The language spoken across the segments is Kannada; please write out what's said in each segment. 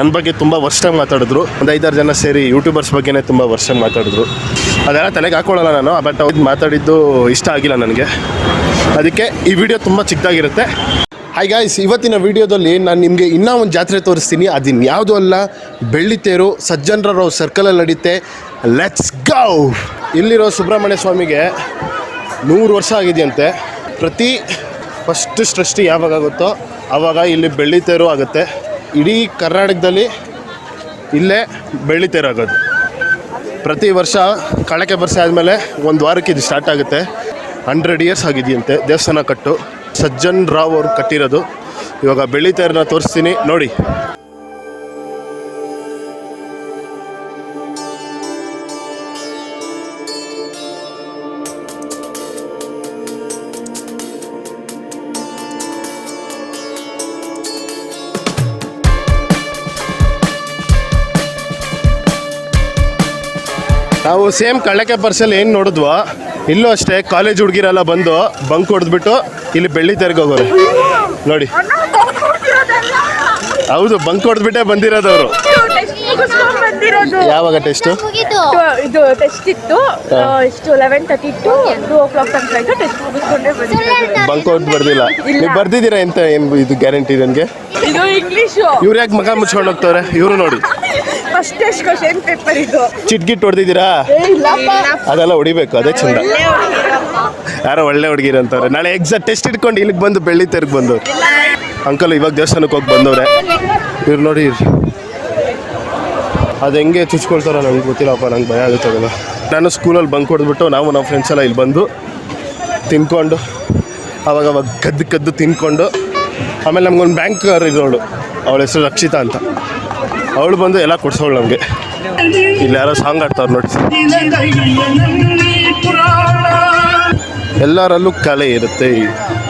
ನನ್ನ ಬಗ್ಗೆ ತುಂಬ ವರ್ಷ ಮಾತಾಡಿದ್ರು. ಒಂದು ಐದಾರು ಜನ ಸೇರಿ ಯೂಟ್ಯೂಬರ್ಸ್ ಬಗ್ಗೆನೇ ತುಂಬ ವರ್ಷ ಮಾತಾಡಿದ್ರು. ಅದೆಲ್ಲ ತಲೆಗೆ ಹಾಕೊಳ್ಳಲ್ಲ ನಾನು ಬಟ್ ಅವ್ರು ಮಾತಾಡಿದ್ದು ಇಷ್ಟ ಆಗಿಲ್ಲ ನನಗೆ. ಅದಕ್ಕೆ ಈ ವಿಡಿಯೋ ತುಂಬ ಚಿಕ್ಕದಾಗಿರುತ್ತೆ. ಹಾಯ್ ಗಾಯ್ಸ್ ಇವತ್ತಿನ ವಿಡಿಯೋದಲ್ಲಿ ನಾನು ನಿಮಗೆ ಇನ್ನೂ ಒಂದು ಜಾತ್ರೆ ತೋರಿಸ್ತೀನಿ. ಅದಿನ್ ಯಾವುದೂ ಅಲ್ಲ ಬೆಳ್ಳಿತೇರು ಸಜ್ಜನರಾವ್ ಸರ್ಕಲಲ್ಲಿ ನಡೀತೆ. ಲೆಟ್ಸ್ ಗೌ ಇಲ್ಲಿರೋ ಸುಬ್ರಹ್ಮಣ್ಯ ಸ್ವಾಮಿಗೆ ನೂರು ವರ್ಷ ಆಗಿದೆಯಂತೆ. ಪ್ರತಿ ಫಸ್ಟ್ ಸೃಷ್ಟಿ ಯಾವಾಗ ಆಗುತ್ತೋ ಆವಾಗ ಇಲ್ಲಿ ಬೆಳ್ಳಿತೇರು ಆಗುತ್ತೆ. ಇಡೀ ಕರ್ನಾಟಕದಲ್ಲಿ ಇಲ್ಲೇ ಬೆಳ್ಳಿತೇರು ಆಗೋದು ಪ್ರತಿ ವರ್ಷ ಕಳಕೆ ವರ್ಷ ಆದಮೇಲೆ ಒಂದು ವಾರಕ್ಕೆ ಇದು ಸ್ಟಾರ್ಟ್ ಆಗುತ್ತೆ. ಹಂಡ್ರೆಡ್ ಇಯರ್ಸ್ ಆಗಿದೆಯಂತೆ, ದೇವಸ್ಥಾನ ಕಟ್ಟು. ಸಜ್ಜನ್ ರಾವ್ ಅವರು ಕಟ್ಟಿರೋದು. ಇವಾಗ ಬೆಳಿತೇರನ್ನ ತೋರಿಸ್ತೀನಿ. ನೋಡಿ. ನಾವು ಸೇಮ್ ಕಳ್ಳಕೆ ಪರ್ಸಲ್ಲಿ ಏನು ನೋಡಿದ್ವೋ ಇಲ್ಲೂ ಅಷ್ಟೇ ಕಾಲೇಜ್ ಹುಡುಗಿರೆಲ್ಲ ಬಂದು ಬಂಕ್ ಹೊಡೆದ್ಬಿಟ್ಟು ಇಲ್ಲಿ ಬೆಳ್ಳಿ ತೆರಿಗೆ ಹೋಗೋರು. ನೋಡಿ. ಹೌದು ಬಂಕ್ ಹೊಡೆದ್ಬಿಟ್ಟೆ ಬಂದಿರೋದವರು. ಬಂದಿರೋದು ಯಾವಾಗ ಟೆಸ್ಟು ಇದು ಟೆಸ್ಟ್ ಇತ್ತು. ಆ, ಎಷ್ಟು eleven thirty to two o'clock ತನಕ ಆಯ್ತು ಟೆಸ್ಟ್ ಮುಗಿಸ್ಕೊಂಡೆ ಬಂಕ್ ಹೊಡೆದು ಬರ್ದಿಲ್ಲ. ನೀವು ಬರ್ದಿದ್ದೀರಾ ಎಂತ ಏನು ಇದು ಗ್ಯಾರಂಟಿ ನನಗೆ ಇದು ಇಂಗ್ಲಿಷು ಇವ್ರು ಯಾಕೆ ಮಗ ಮುಚ್ಕೊಂಡು ಹೋಗ್ತಾರೆ? ಇವರು ನೋಡಿ. ಫಸ್ಟ್ ಕ್ವಶನ್ ಪೇಪರ್ ಇದು. ಚಿಟ್ಗಿಟ್ ಹೊಡೆದಿದ್ದೀರಾ? ಅದೆಲ್ಲ ಹೊಡಿಬೇಕು ಅದೇ ಚಂದ. ಯಾರೋ ಒಳ್ಳೆ ಹುಡುಗಿರ ಅಂತವ್ರೆ. ನಾಳೆ ಎಕ್ಸಾಕ್ಟ್ ಟೆಸ್ಟ್ ಇಟ್ಕೊಂಡು ಇಲ್ಲಿಗೆ ಬಂದು ಬೆಳ್ಳಿ ತೆರ್ಗೆ ಬಂದು ಅಂಕಲ್ ಇವಾಗ ದೇವಸ್ಥಾನಕ್ಕೆ ಹೋಗಿ ಬಂದವ್ರೆ. ಇವ್ರು ನೋಡಿ ಅದು ಹೆಂಗೆ ಚುಚ್ಕೊಳ್ತಾರೋ ನಂಗೆ ಗೊತ್ತಿಲ್ಲಪ್ಪ ನಂಗೆ ಭಯ ಆಗುತ್ತೆ ಅದೆಲ್ಲ. ನಾನು ಸ್ಕೂಲಲ್ಲಿ ಬಂಕ್ ಹೊಡೆದ್ಬಿಟ್ಟು ನಾವು ನಮ್ಮ ಫ್ರೆಂಡ್ಸ್ ಎಲ್ಲ ಇಲ್ಲಿ ಬಂದು ತಿನ್ಕೊಂಡು ಅವಾಗ ಅವಾಗ ಕದ್ದು ಕದ್ದು ತಿನ್ಕೊಂಡು ಆಮೇಲೆ ನಮ್ಗೊಂದು ಬ್ಯಾಂಕರ್ ಇರೋಳು. ಅವಳ ಹೆಸರು ರಕ್ಷಿತಾ ಅಂತ. ಅವಳು ಬಂದು ಎಲ್ಲ ಕೊಡ್ಸೋಳು ನಮಗೆ. ಇಲ್ಲಿ ಯಾರೋ ಸಾಂಗ್ ಆಡ್ತಾವ್ರು ನೋಡಿ. ಎಲ್ಲರಲ್ಲೂ ಕಲೆ ಇರುತ್ತೆ.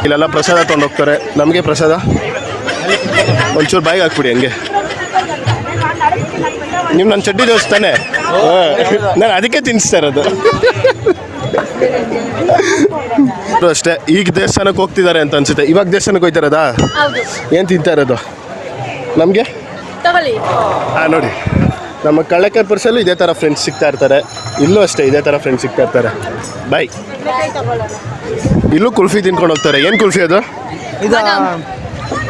ಇಲ್ಲೆಲ್ಲ ಪ್ರಸಾದ ತೊಗೊಂಡು ಹೋಗ್ತಾರೆ. ನಮಗೆ ಪ್ರಸಾದ? ಒಂಚೂರು ಬಾಯಿಗೆ ಹಾಕ್ಬಿಡಿ ಹಂಗೆ. ನೀವು ನನ್ನ ಚಡ್ಡಿ ದೋಸ್ತಾನೆ? ನಾನು ಅದಕ್ಕೆ ತಿನ್ನಿಸ್ತಾ ಇರೋದು. ಅಷ್ಟೇ. ಈಗ ದೇವಸ್ಥಾನಕ್ಕೆ ಹೋಗ್ತಿದ್ದಾರೆ ಅಂತ ಅನ್ಸುತ್ತೆ. ಇವಾಗ ದೇವಸ್ಥಾನಕ್ಕೆ ಹೋಯ್ತಾರದ ಏನು ತಿಂತಾ ಇರೋದು? ನಮಗೆ? ತಗೊಳ್ಳಿ. ಹಾಂ ನೋಡಿ. ನಮ್ಮ ಕಳ್ಳಕಾಯಿ ಪರ್ಸಲ್ಲೂ ಇದೇ ಥರ ಫ್ರೆಂಡ್ಸ್ ಸಿಗ್ತಾ ಇರ್ತಾರೆ. ಇಲ್ಲೂ ಅಷ್ಟೇ ಇದೇ ಥರ ಫ್ರೆಂಡ್ಸ್ ಸಿಗ್ತಾ ಇರ್ತಾರೆ. ಬಾಯ್ ಇಲ್ಲೂ ಕುಲ್ಫಿ ತಿನ್ಕೊಂಡು ಹೋಗ್ತಾರೆ. ಏನು ಕುಲ್ಫಿ ಅದು?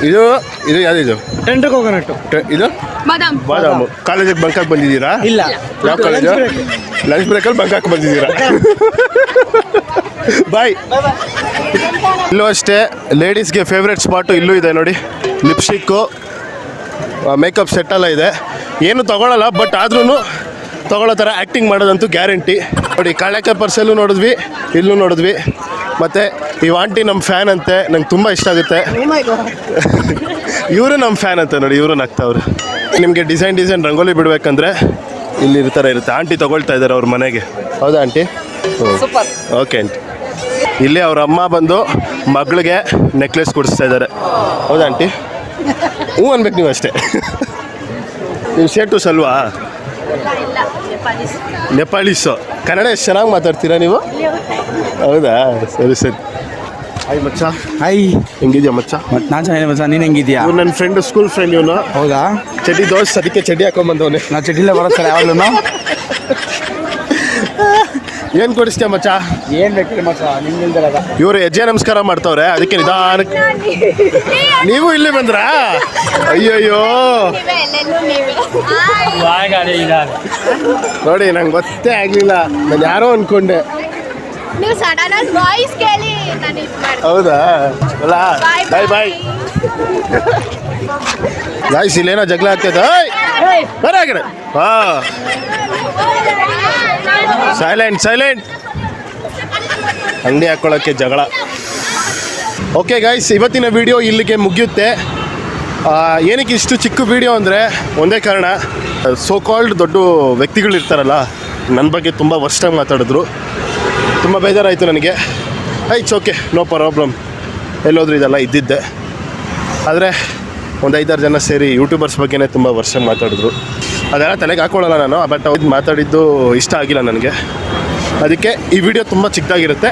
ಇದು ಇದು ಯಾವ್ದಿದು? ಟೆಂಡರ್ ಕೋಕೋನಟ್ ಟ- ಇದು? ಬಾದಾಮ್. ಬಾದಾಮು. ಕಾಲೇಜಿಗೆ ಬಂಕಾಕ್ ಬಂದಿದ್ದೀರಾ? ಇಲ್ಲ. ಯಾವ ಕಾಲೇಜು ಲಂಚ್ ಬ್ರೇಕಲ್ಲಿ ಬಂಕಾಕ್ ಬಂದಿದ್ದೀರಾ? ಬಾಯ್ ಇಲ್ಲೂ ಅಷ್ಟೇ. ಲೇಡೀಸ್ಗೆ ಫೇವ್ರೆಟ್ ಸ್ಪಾಟು ಇಲ್ಲೂ ಇದೆ ನೋಡಿ. ಲಿಪ್ಸ್ಟಿಕ್ಕು ಮೇಕಪ್ ಸೆಟ್ ಎಲ್ಲ ಇದೆ. ಏನು ತಗೊಳ್ಳಲ್ಲ ಬಟ್ ಆದ್ರೂ ತಗೊಳ್ಳೋ ಥರ ಆ್ಯಕ್ಟಿಂಗ್ ಮಾಡೋದಂತೂ ಗ್ಯಾರಂಟಿ ನೋಡಿ ಕಾಳಕ ಪರ್ಸಲ್ಲೂ ನೋಡಿದ್ವಿ ಇಲ್ಲೂ ನೋಡಿದ್ವಿ. ಮತ್ತು ಈ ಆಂಟಿ ನಮ್ಮ ಫ್ಯಾನ್ ಅಂತೆ ನಂಗೆ ತುಂಬ ಇಷ್ಟ ಆಗುತ್ತೆ. ಇವರು ನಮ್ಮ ಫ್ಯಾನ್ ಅಂತ ನೋಡಿ ಇವರು ನಗ್ತಾವ್ರು ನಿಮಗೆ ಡಿಸೈನ್ ಡಿಸೈನ್ ರಂಗೋಲಿ ಬಿಡಬೇಕಂದ್ರೆ ಇಲ್ಲಿ ಇರ್ತಾರೆ ಇರುತ್ತೆ. ಆಂಟಿ ತಗೊಳ್ತಾ ಇದ್ದಾರೆ ಅವ್ರ ಮನೆಗೆ. ಹೌದಾ ಆಂಟಿ ಓಕೆ ಆಂಟಿ ಇಲ್ಲಿ ಅವ್ರ ಅಮ್ಮ ಬಂದು ಮಗಳಿಗೆ ನೆಕ್ಲೆಸ್ ಕೊಡಿಸ್ತಾ ಇದ್ದಾರೆ ಹೌದಾ ಆಂಟಿ ಹ್ಞೂ ಅನ್ಬೇಕು ನೀವು ಅಷ್ಟೇ. ನೀವು ಸೇಟುಸ್ ಸಲ್ವಾ? ನೇಪಾಳೀಸು. ಕನ್ನಡ ಎಷ್ಟು ಚೆನ್ನಾಗಿ ಮಾತಾಡ್ತೀರಾ ನೀವು? ಹೌದಾ? ಸರಿ ಸರಿ. ಹಾಯ್ ಮಚ್ಚ. ಹಾಯ್ ಹೆಂಗಿದ್ಯಾ ಮಚ್ಚ? ಮತ್ ನಾನು ಚೆನ್ನಾಗಿ ಮಚ್ಚ. ನೀನು ಹೆಂಗಿದ್ಯಾ? ಇವ್ನು ನನ್ನ ಫ್ರೆಂಡ್ ಸ್ಕೂಲ್ ಫ್ರೆಂಡ್ ಇವನು. ಹೌದಾ? ಚಡ್ಡಿ ದೋಸ್ ಅದಕ್ಕೆ ಚಡ್ಡಿ ಹಾಕೊಂಬಂದವನೆ ನಾ ಚಟಿಲ್ಲ ಬರೋ ಸರ್ ಯಾವಾಗ್ಲೂ ಏನು ಕೊಡಿಸ್ತೀಯ ಮಚ್ಚ? ಏನ್ ಬೇಕಿಲ್ಲ ಮಚ್ಚ? ಇವರು ಹೆಜ್ಜೆ ನಮಸ್ಕಾರ ಮಾಡ್ತಾವ್ರೆ ಅದಕ್ಕೆ ನಿಧಾನ ನೀವು ಇಲ್ಲಿ ಬಂದ್ರಾ? ಅಯ್ಯಯ್ಯೋ. ನೋಡಿ ನಂಗೆ ಗೊತ್ತೇ ಆಗಲಿಲ್ಲ. ನಾನು ಯಾರೋ ಅನ್ಕೊಂಡೆ. ನೀವು ಸಡನ್ ಆಗಿ ವಾಯ್ಸ್ ಕೇಳಿ ನಾನು ಇದು ಮಾಡ್ತೀನಿ ಹೌದಾ? ಅಲ್ಲ ಬಾಯ್ ಬಾಯ್ ಗಾಯ್ಸ್ ಇಲ್ಲೇನೋ ಜಗಳ ಆಗ್ತೈತೆ ಬರ ಆ ಹಾ. ಸೈಲೆಂಟ್ ಸೈಲೆಂಟ್ ಅಂಗಡಿ ಹಾಕ್ಕೊಳ್ಳೋಕ್ಕೆ ಜಗಳ. ಓಕೆ ಗಾಯ್ಸ್ ಇವತ್ತಿನ ವಿಡಿಯೋ ಇಲ್ಲಿಗೆ ಮುಗಿಯುತ್ತೆ. ಏನಕ್ಕೆ ಇಷ್ಟು ಚಿಕ್ಕ ವಿಡಿಯೋ ಅಂದರೆ ಒಂದೇ ಕಾರಣ ಸೋ ಕಾಲ್ಡ್ ದೊಡ್ಡ ವ್ಯಕ್ತಿಗಳು ಇರ್ತಾರಲ್ಲ ನನ್ನ ಬಗ್ಗೆ ತುಂಬ ವರ್ಷ ಮಾತಾಡಿದ್ರು. ತುಂಬ ಬೇಜಾರಾಯಿತು ನನಗೆ. ಇಟ್ಸ್ ಓಕೆ ನೋ ಪ್ರಾಬ್ಲಮ್ ಎಲ್ಲೋದ್ರೂ ಇದೆಲ್ಲ ಇದ್ದಿದ್ದೆ. ಆದರೆ ಒಂದು ಐದಾರು ಜನ ಸೇರಿ ಯೂಟ್ಯೂಬರ್ಸ್ ಬಗ್ಗೆನೇ ತುಂಬ ವರ್ಷ ಮಾತಾಡಿದ್ರು. ಅದೆಲ್ಲ ತಲೆಗೆ ಹಾಕೊಳ್ಳಲ್ಲ ನಾನು ಬಟ್ ಅವ್ರು ಮಾತಾಡಿದ್ದು ಇಷ್ಟ ಆಗಿಲ್ಲ ನನಗೆ. ಅದಕ್ಕೆ ಈ ವಿಡಿಯೋ ತುಂಬ ಚಿಕ್ಕದಾಗಿರುತ್ತೆ.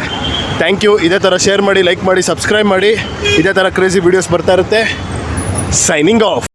ಥ್ಯಾಂಕ್ ಯು ಇದೇ ಥರ ಶೇರ್ ಮಾಡಿ ಲೈಕ್ ಮಾಡಿ ಸಬ್ಸ್ಕ್ರೈಬ್ ಮಾಡಿ. ಇದೇ ಥರ ಕ್ರೇಜಿ ವೀಡಿಯೋಸ್ ಬರ್ತಾ ಇರುತ್ತೆ. Signing off